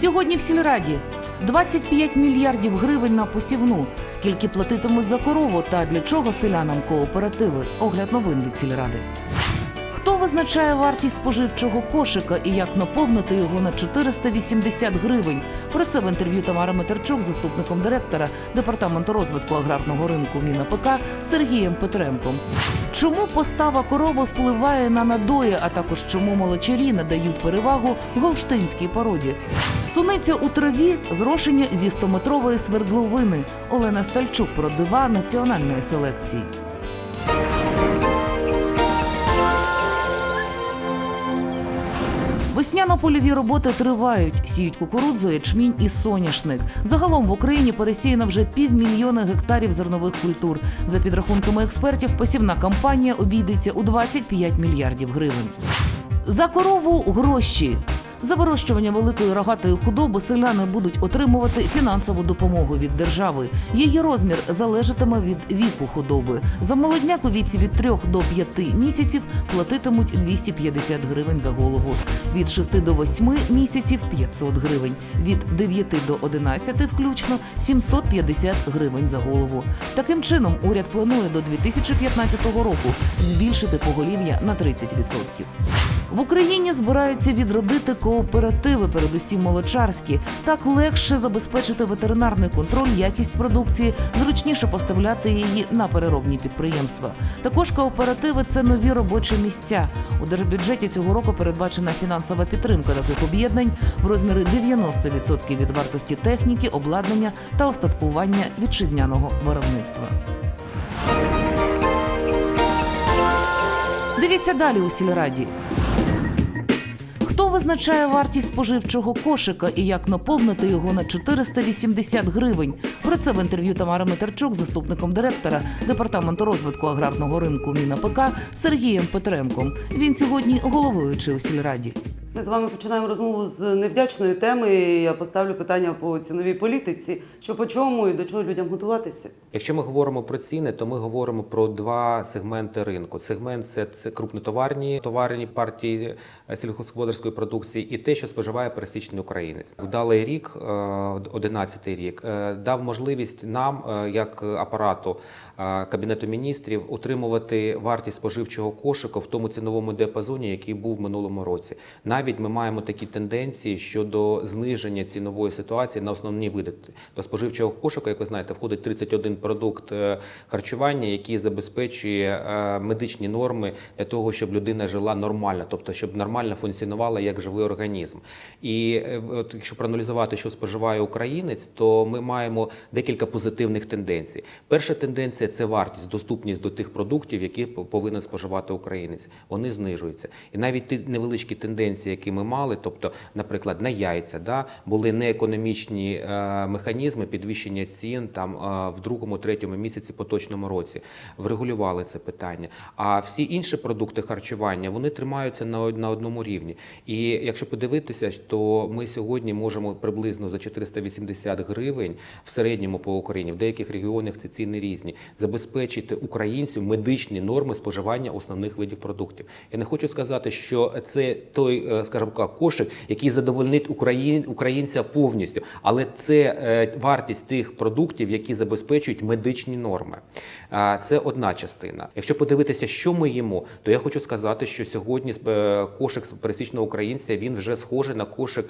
Сьогодні в сільраді 25 мільярдів гривень на посівну. Скільки платитимуть за корову та для чого селянам кооперативи? Огляд новин від сільради. Хто визначає вартість споживчого кошика і як наповнити його на 480 гривень? Про це в інтерв'ю Тамара Метерчук, заступником директора департаменту розвитку аграрного ринку Міна ПК Сергієм Петренком. Чому постава корови впливає на надої, а також чому молочарі надають перевагу голштинській породі? Суниця у траві зрошення зі 100-метрової свердловини. Олена Стальчук про дива національної селекції. Весняно-польові роботи тривають. Сіють кукурудзу, ячмінь і соняшник. Загалом в Україні пересіяно вже півмільйона гектарів зернових культур. За підрахунками експертів, посівна кампанія обійдеться у 25 мільярдів гривень. За корову гроші. За вирощування великої рогатої худоби селяни будуть отримувати фінансову допомогу від держави. Її розмір залежатиме від віку худоби. За молодняк у віці від 3 до 5 місяців платитимуть 250 гривень за голову. Від 6 до 8 місяців 500 гривень. Від 9 до 11 включно 750 гривень за голову. Таким чином, уряд планує до 2015 року збільшити поголів'я на 30%. В Україні збираються відродити кооперативи, передусім молочарські. Так легше забезпечити ветеринарний контроль, якість продукції, зручніше поставляти її на переробні підприємства. Також кооперативи це нові робочі місця. У держбюджеті цього року передбачена фінансова підтримка таких об'єднань в розмірі 90% від вартості техніки, обладнання та остаткування вітчизняного виробництва. Дивіться далі у сільраді. Визначає вартість споживчого кошика і як наповнити його на 480 гривень? Про це в інтерв'ю Тамара Метерчук, заступником директора департаменту розвитку аграрного ринку Міна ПК Сергієм Петренком. Він сьогодні головуючий у сільраді. Ми з вами починаємо розмову з невдячної теми. Я поставлю питання по ціновій політиці, що по чому і до чого людям готуватися. Якщо ми говоримо про ціни, то ми говоримо про два сегменти ринку. Сегмент це, це крупнотоварні товарні партії е, сільськогосподарської продукції і те, що споживає пересічний українець. Вдалий рік, 11 рік, е, дав можливість нам, е, як апарату е, кабінету міністрів, утримувати вартість споживчого кошика в тому ціновому діапазоні, який був в минулому році. Навіть ми маємо такі тенденції щодо зниження цінової ситуації на основні види. До споживчого кошика, як ви знаєте, входить 31 продукт е, харчування, який забезпечує е, медичні норми для того, щоб людина жила нормально, тобто щоб нормально функціонувала як живий організм. І е, от якщо проаналізувати, що споживає українець, то ми маємо декілька позитивних тенденцій. Перша тенденція це вартість, доступність до тих продуктів, які повинен споживати українець. Вони знижуються. І навіть ті невеличкі тенденції, які ми мали, тобто, наприклад, на яйця, да, були неекономічні е, механізми підвищення цін там е, в другому, третьому місяці поточному році. Врегулювали це питання. А всі інші продукти харчування вони тримаються на, одному рівні. І якщо подивитися, то ми сьогодні можемо приблизно за 480 гривень в середньому по Україні, в деяких регіонах ці ціни різні, забезпечити українцю медичні норми споживання основних видів продуктів. Я не хочу сказати, що це той, е, скажімо так, кошик, який задовольнить україн, українця повністю, але це е, вартість тих продуктів, які забезпечують медичні норми. Це одна частина. Якщо подивитися, що ми їмо, то я хочу сказати, що сьогодні е, кошик пересічного українця він вже схожий на кошик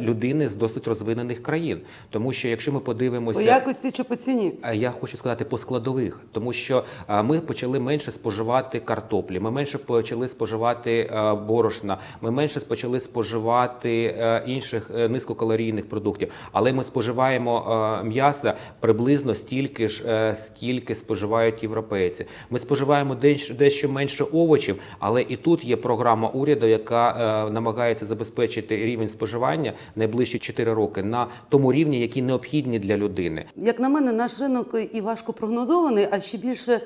людини з досить розвинених країн. Тому що якщо ми подивимося По якості чи по ціні? Я хочу сказати по складових, тому що ми почали менше споживати картоплі, ми менше почали споживати е, борошна, ми менше почали споживати е, інших е, низькокалорійних продуктів. Але ми споживаємо е, м'яса приблизно стільки ж, е, скільки споживають європейці. Ми споживаємо дещо, менше овочів, але і тут є програма уряду, яка е, намагається забезпечити рівень споживання найближчі 4 роки на тому рівні, який необхідні для людини. Як на мене, наш ринок і важко прогнозований, а ще більше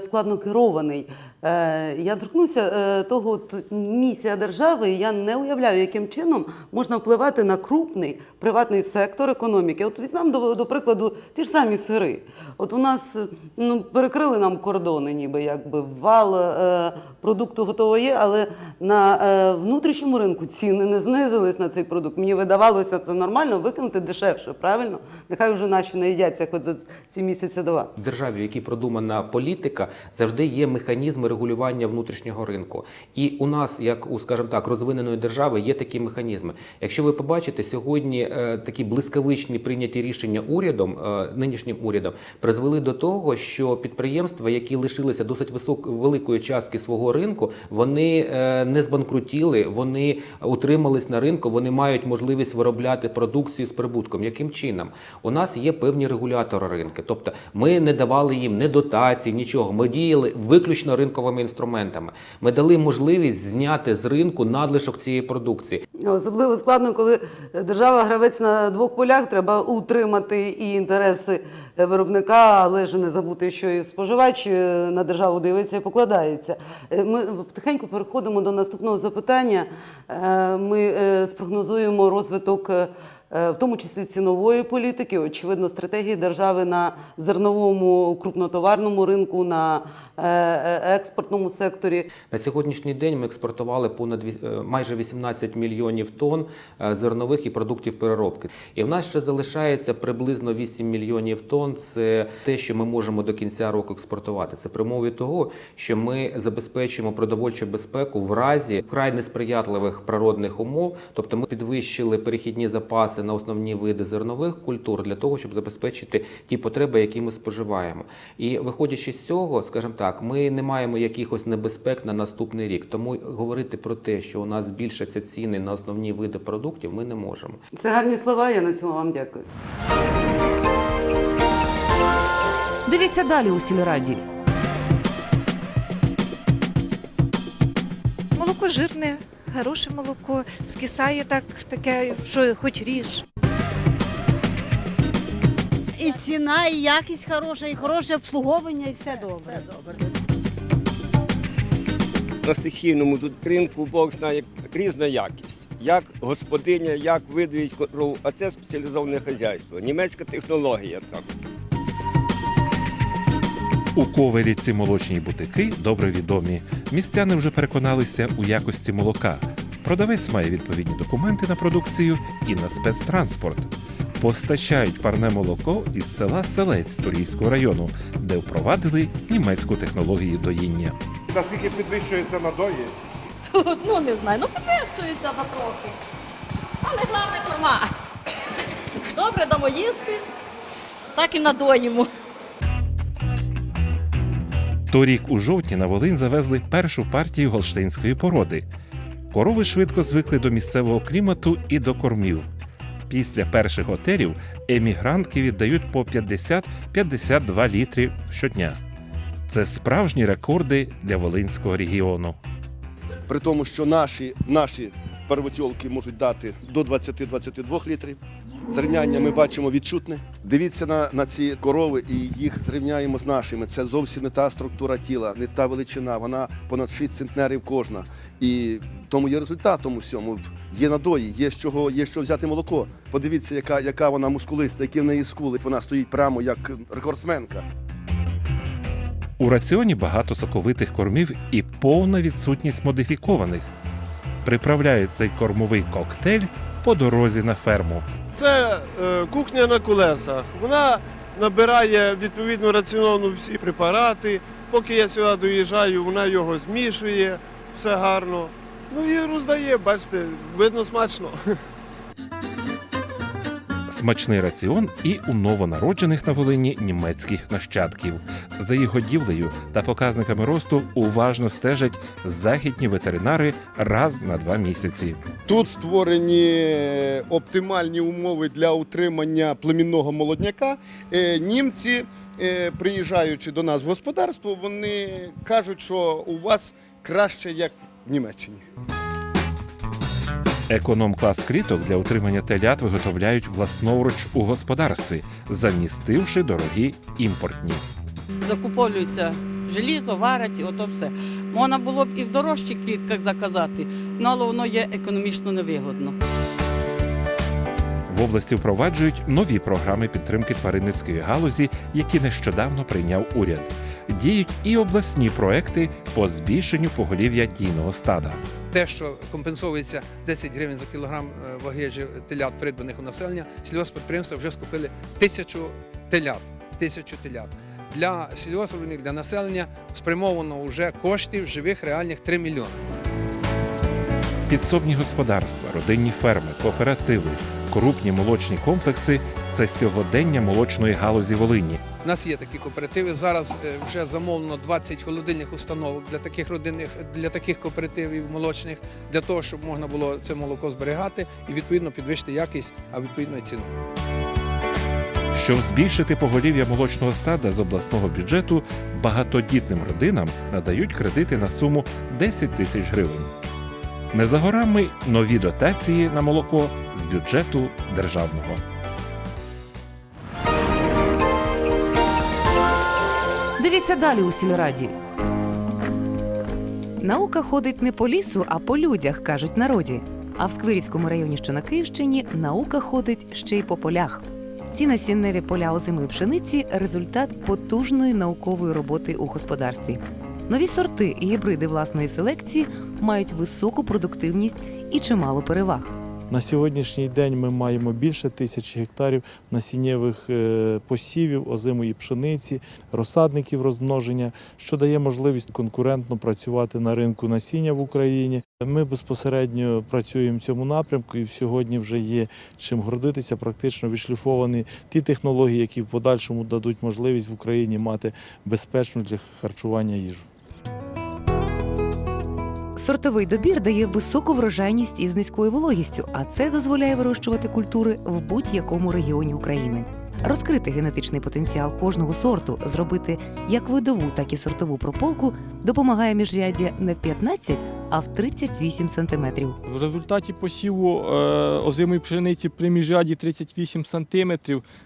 складно керований. Е, Я торкнуся е, того, місія держави. Я не уявляю, яким чином можна впливати на крупний приватний сектор економіки. От візьмемо до, до прикладу ті ж самі сири. От у нас ну, перекрили нам кордони, ніби якби вал е, продукту готового є, але на е, внутрішньому ринку ціни не знизились на цей продукт. Мені видавалося це нормально виконати дешевше, правильно? Нехай вже наші не їдяться хоч за ці місяці два. Державі, в якій продумана політика, завжди є механізми регулювання внутрішнього ринку. І у нас, як у скажімо так, розвиненої держави, є такі механізми. Якщо ви побачите сьогодні е, такі блискавичні прийняті рішення урядом, е, нинішнім урядом, призвели до того, що підприємства, які лишилися досить висок, великої частки свого ринку, вони е, не збанкрутіли, вони утримались на ринку, вони мають можливість виробляти продукцію з прибутком. Яким чином? У нас є певні регулятори ринку. Тобто ми не давали їм ні дотацій, нічого. Ми діяли виключно ринковими інструментами. Ми дали можливість зняти з ринку надлишок цієї продукції. Особливо складно, коли держава гравець на двох полях, треба утримати і інтереси виробника, але ж не забути, що і споживач е, на державу дивиться і покладається. Е, Ми потихеньку переходимо до наступного запитання. Е, Ми спрогнозуємо розвиток. Е, В тому числі цінової політики, очевидно, стратегії держави на зерновому крупнотоварному ринку, на е, е, експортному секторі. На сьогоднішній день ми експортували понад майже 18 мільйонів тонн зернових і продуктів переробки. І в нас ще залишається приблизно 8 мільйонів тонн. Це те, що ми можемо до кінця року експортувати. Це при умові того, що ми забезпечуємо продовольчу безпеку в разі вкрай несприятливих природних умов. Тобто ми підвищили перехідні запаси на основні види зернових культур для того, щоб забезпечити ті потреби, які ми споживаємо. І виходячи з цього, скажімо так, ми не маємо якихось небезпек на наступний рік. Тому говорити про те, що у нас збільшаться ціни на основні види продуктів, ми не можемо. Це гарні слова. Я на цьому вам дякую. Дивіться далі у сільраді. Молоко жирне, хороше молоко, скисає так, таке, що хоч ріж. І ціна, і якість хороша, і хороше обслуговування, і все добре. на стихійному тут ринку Бог знає різна якість. Як господиня, як видають корову, а це спеціалізоване хазяйство. Німецька технологія так. У Ковелі ці молочні бутики добре відомі. Містяни вже переконалися у якості молока. Продавець має відповідні документи на продукцію і на спецтранспорт. Постачають парне молоко із села Селець Турійського району, де впровадили німецьку технологію доїння. Наскільки підвищується надої? Ну, не знаю, ну підвищується потрохи. Але головне корма. Добре дамо їсти, так і надоїмо. Торік у жовтні на Волинь завезли першу партію голштинської породи. Корови швидко звикли до місцевого клімату і до кормів. Після перших готерів емігрантки віддають по 50-52 літри щодня. Це справжні рекорди для Волинського регіону. При тому, що наші, наші первотьолки можуть дати до 20-22 літрів. Зрівняння ми бачимо відчутне. Дивіться на, на ці корови і їх зрівняємо з нашими. Це зовсім не та структура тіла, не та величина. Вона понад 6 центнерів кожна. І тому є результат тому всьому. Є надої, є з чого, є що взяти молоко. Подивіться, яка, яка вона мускулиста, які в неї скули. Вона стоїть прямо як рекордсменка. У раціоні багато соковитих кормів і повна відсутність модифікованих. Приправляють цей кормовий коктейль по дорозі на ферму. Це е, кухня на колесах. Вона набирає відповідно раціону всі препарати. Поки я сюди доїжджаю, вона його змішує, все гарно. Ну і роздає, бачите, видно смачно. Смачний раціон і у новонароджених на Волині німецьких нащадків. За їх годівлею та показниками росту уважно стежать західні ветеринари раз на два місяці. Тут створені оптимальні умови для утримання племінного молодняка. Е, Німці, е, приїжджаючи до нас в господарство, вони кажуть, що у вас краще, як в Німеччині. Економ-клас кліток для утримання телят виготовляють власноруч у господарстві, замістивши дорогі імпортні. закуповуються желізо варять, і ото все. Можна було б і в дорожчих клітках заказати, ну, але воно є економічно невигодно. В області впроваджують нові програми підтримки тваринницької галузі, які нещодавно прийняв уряд. Діють і обласні проекти по збільшенню поголів'я дійного стада. те, що компенсовується 10 гривень за кілограм е, ваги телят, придбаних у населення, сільгоспідприємства вже скупили тисячу телят. Тисячу телят. Для сільгоспвиробників, для населення спрямовано вже коштів живих реальних 3 мільйони. Підсобні господарства, родинні ферми, кооперативи, крупні молочні комплекси це сьогодення молочної галузі Волині. У нас є такі кооперативи. Зараз е, вже замовлено 20 холодильних установок для таких родинних, для таких кооперативів молочних, для того, щоб можна було це молоко зберігати і відповідно підвищити якість, а відповідно і ціну. Щоб збільшити поголів'я молочного стада з обласного бюджету, багатодітним родинам надають кредити на суму 10 тисяч гривень. Не за горами нові дотації на молоко з бюджету державного. Дивіться далі у сільраді. Наука ходить не по лісу, а по людях, кажуть народі. А в Сквирівському районі, що на Київщині, наука ходить ще й по полях. Ці насінневі поля озимої пшениці результат потужної наукової роботи у господарстві. Нові сорти і гібриди власної селекції мають високу продуктивність і чимало переваг. На сьогоднішній день ми маємо більше тисячі гектарів насіннєвих е, посівів, озимої пшениці, розсадників розмноження, що дає можливість конкурентно працювати на ринку насіння в Україні. Ми безпосередньо працюємо в цьому напрямку, і сьогодні вже є чим гордитися. Практично відшліфовані ті технології, які в подальшому дадуть можливість в Україні мати безпечну для харчування їжу. Сортовий добір дає високу врожайність із низькою вологістю, а це дозволяє вирощувати культури в будь-якому регіоні України. Розкрити генетичний потенціал кожного сорту, зробити як видову, так і сортову прополку допомагає міжряддя не в 15, а в 38 сантиметрів. В результаті посіву е, озимої пшениці при міжряді 38 см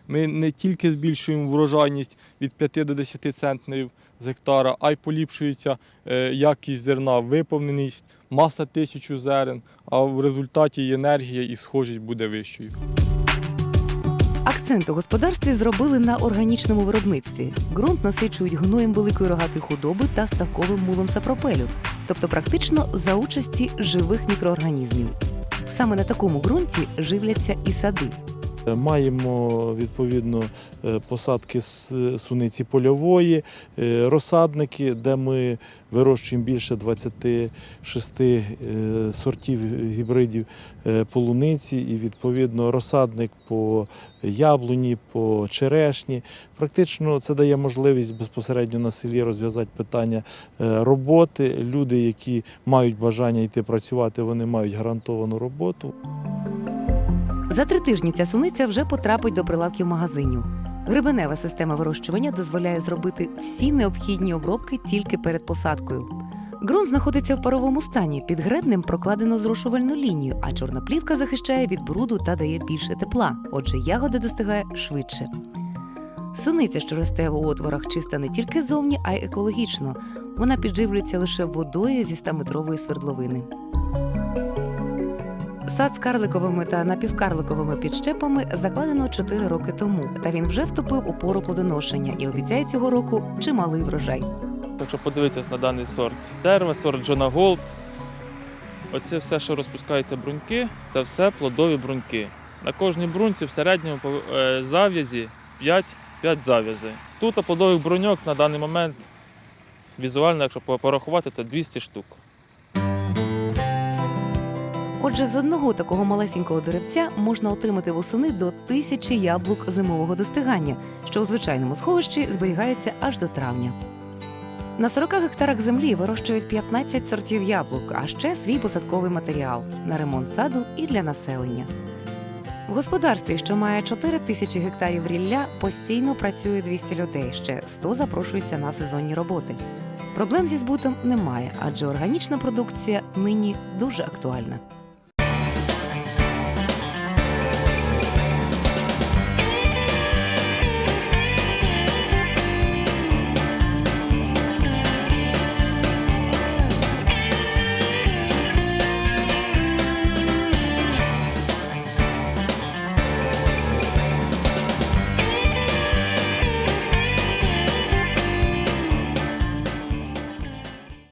ми не тільки збільшуємо врожайність від 5 до 10 центнерів з гектара, а й поліпшується е, якість зерна, виповненість, маса тисячу зерен, а в результаті енергія і схожість буде вищою. Акцент у господарстві зробили на органічному виробництві. Ґрунт насичують гноєм великої рогатої худоби та ставковим мулом сапропелю, тобто практично за участі живих мікроорганізмів. Саме на такому ґрунті живляться і сади. Е, Маємо відповідно е, посадки суниці польової, е, розсадники, де ми вирощуємо більше 26 е, сортів гібридів полуниці, і відповідно розсадник по яблуні, по черешні. Практично це дає можливість безпосередньо на селі розв'язати питання роботи. Люди, які мають бажання йти працювати, вони мають гарантовану роботу. За три тижні ця суниця вже потрапить до прилавків магазинів. Грибенева система вирощування дозволяє зробити всі необхідні обробки тільки перед посадкою. Ґрунт знаходиться в паровому стані. Під гребнем прокладено зрошувальну лінію, а чорна плівка захищає від бруду та дає більше тепла. Отже, ягода достигає швидше. Суниця, що росте у отворах, чиста не тільки зовні, а й екологічно. Вона підживлюється лише водою зі 100-метрової свердловини. Сад з карликовими та напівкарликовими підщепами закладено 4 роки тому, та він вже вступив у пору плодоношення і обіцяє цього року чималий врожай. Якщо подивитися на даний сорт дерева, сорт Джона Голд, оце все, що розпускаються бруньки, це все плодові бруньки. На кожній бруньці в середньому е, зав'язі 5, 5 зав'язей. Тут плодових бруньок на даний момент візуально, якщо порахувати, це 200 штук. Отже, з одного такого малесенького деревця можна отримати восени до тисячі яблук зимового достигання, що у звичайному сховищі зберігається аж до травня. На 40 гектарах землі вирощують 15 сортів яблук, а ще свій посадковий матеріал на ремонт саду і для населення. В господарстві, що має 4 тисячі гектарів рілля, постійно працює 200 людей. Ще 100 запрошуються на сезонні роботи. Проблем зі збутом немає, адже органічна продукція нині дуже актуальна.